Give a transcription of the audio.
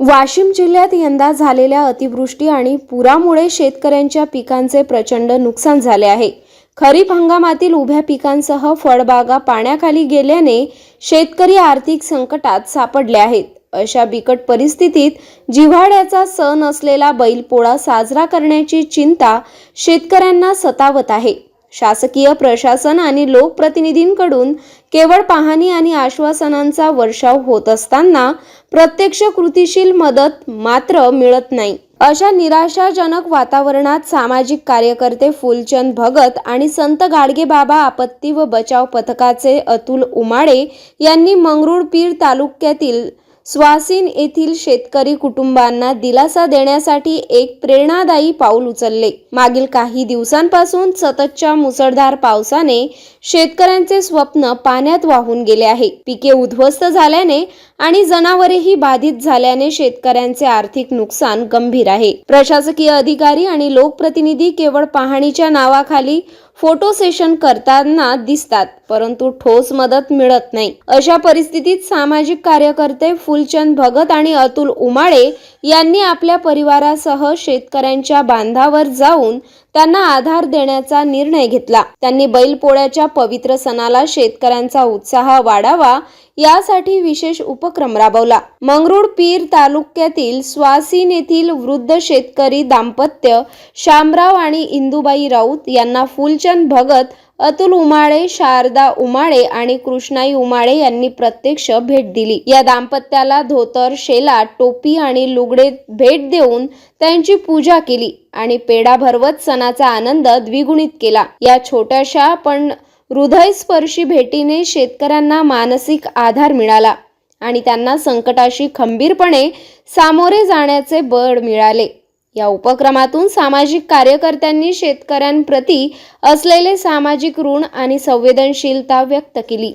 वाशिम जिल्ह्यात यंदा झालेल्या अतिवृष्टी आणि पुरामुळे शेतकऱ्यांच्या पिकांचे प्रचंड नुकसान झाले आहे. खरीप हंगामातील उभ्या पिकांसह फळबागा पाण्याखाली गेल्याने शेतकरी आर्थिक संकटात सापडले आहेत. अशा बिकट परिस्थितीत जिव्हाळ्याचा सण असलेला बैलपोळा साजरा करण्याची चिंता शेतकऱ्यांना सतावत आहे. शासकीय प्रशासन आणि लोकप्रतिनिधींकडून केवळ पाहणी आणि आश्वासनांचा वर्षाव होत असताना प्रत्यक्ष कृतीशील मदत मात्र मिळत नाही. अशा निराशाजनक वातावरणात सामाजिक कार्यकर्ते फुलचंद भगत आणि संत गाडगेबाबा आपत्ती व बचाव पथकाचे अतुल उमाळे यांनी मंगरुळपीर तालुक्यातील स्वासिन येथील शेतकरी कुटुंबांना दिलासा देण्यासाठी एक प्रेरणादायी पाऊल उचलले. मागील काही दिवसांपासून सततच्या मुसळधार पावसाने शेतकऱ्यांचे स्वप्न पाण्यात वाहून गेले आहे. पिके उद्ध्वस्त झाल्याने आणि जनावरेही बाधित झाल्याने शेतकऱ्यांचे आर्थिक नुकसान गंभीर आहे. प्रशासकीय अधिकारी आणि लोकप्रतिनिधी केवळ पाहणीच्या नावाखाली फोटो सेशन करताना दिसतात परंतु ठोस मदत मिळत नाही. अशा परिस्थितीत सामाजिक कार्यकर्ते फुलचंद भगत आणि अतुल उमाळे यांनी आपल्या परिवारासह शेतकऱ्यांच्या बांधावर जाऊन त्यांना आधार देण्याचा निर्णय घेतला. त्यांनी बैलपोळ्याच्या पवित्र सणाला शेतकऱ्यांचा उत्साह वाढावा यासाठी विशेष उपक्रम राबवला. मंगरुळ पीर तालुक्यातील स्वासीन येथील वृद्ध शेतकरी दाम्पत्य शामराव आणि इंदुबाई राऊत यांना फुलचंद भगत अतुल उमाळे शारदा उमाळे आणि कृष्णाई उमाळे यांनी प्रत्यक्ष भेट दिली. या दाम्पत्याला धोतर शेला टोपी आणि लुगडे भेट देऊन त्यांची पूजा केली आणि पेढा भरवत सणाचा आनंद द्विगुणित केला. या छोट्याशा पण हृदयस्पर्शी भेटीने शेतकऱ्यांना मानसिक आधार मिळाला आणि त्यांना संकटाशी खंबीरपणे सामोरे जाण्याचे बळ मिळाले. या उपक्रमातून सामाजिक कार्यकर्त्यांनी शेतकऱ्यांप्रती असलेले सामाजिक ऋण आणि संवेदनशीलता व्यक्त केली.